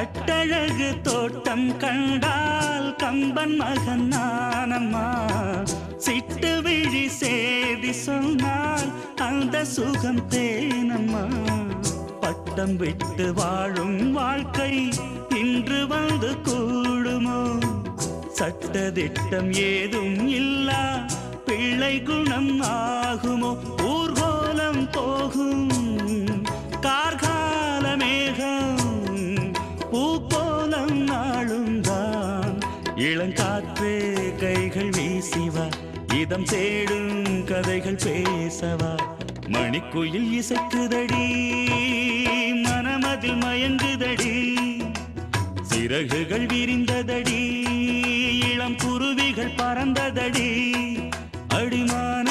கட்டழகு தோட்டம் கண்டால் கம்பன் மகன் நானம்மா. சிட்டு விழி சேதி சொன்னால் அந்த சுகம் தேனம்மா. பட்டம் விட்டு வாழும் வாழ்க்கை இன்று வந்து கூடுமோ? சட்டதிட்டம் ஏதும் இல்லா பிள்ளை குணம் ஆகுமோ? ஊர்கோலம் போகும். பேசவா? இதம் தேடும் கதைகள் பேசவா? மணிக்குயில் இசைக்குதடி மனமதில் மயங்குதடி சிறகுகள் விரிந்ததடி இளம் குருவிகள் பறந்ததடி அடிமான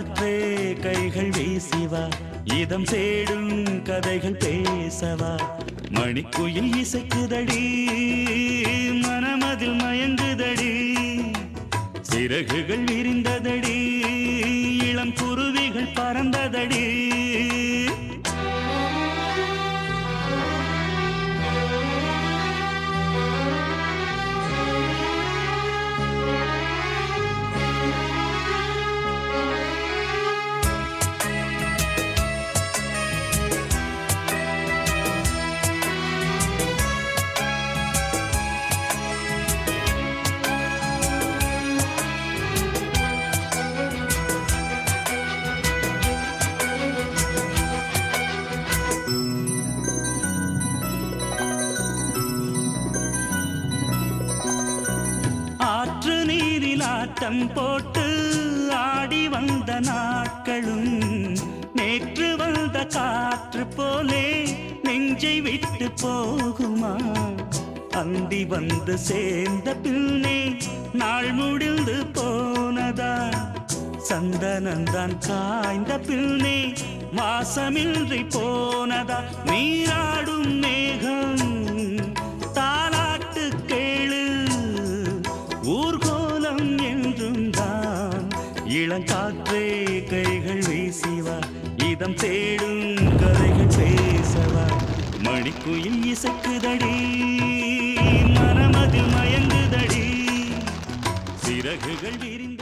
காற்றே கைகள் வீசிவா. இதம் சேடும் கதைகள் பேசவா. மணிக்குயில் இசைக்குதடி மனமதில் மயங்குதடி. சிறகுகள் விரிந்ததடி இளம் குருவிகள் பறந்ததடி. ஆட்டம் போட்டு ஆடி வந்த நாட்களும் நேற்று வந்த காற்று போலே நெஞ்சை விட்டு போகுமா? அந்தி வந்து சேர்ந்த பின்னே நாள் முடிந்து போனதா? சந்தனந்தான் காய்ந்த பின்னே வாசமின்றி போனதா? நீராடும் இளங்காற்றே கைகள் வீசிவா. இதம் தேடும் கதைகள் பேசவா. மணிக்குயில் இசைக்குதடி மனமதில் மயங்குதடி. சிறகுகள் விரி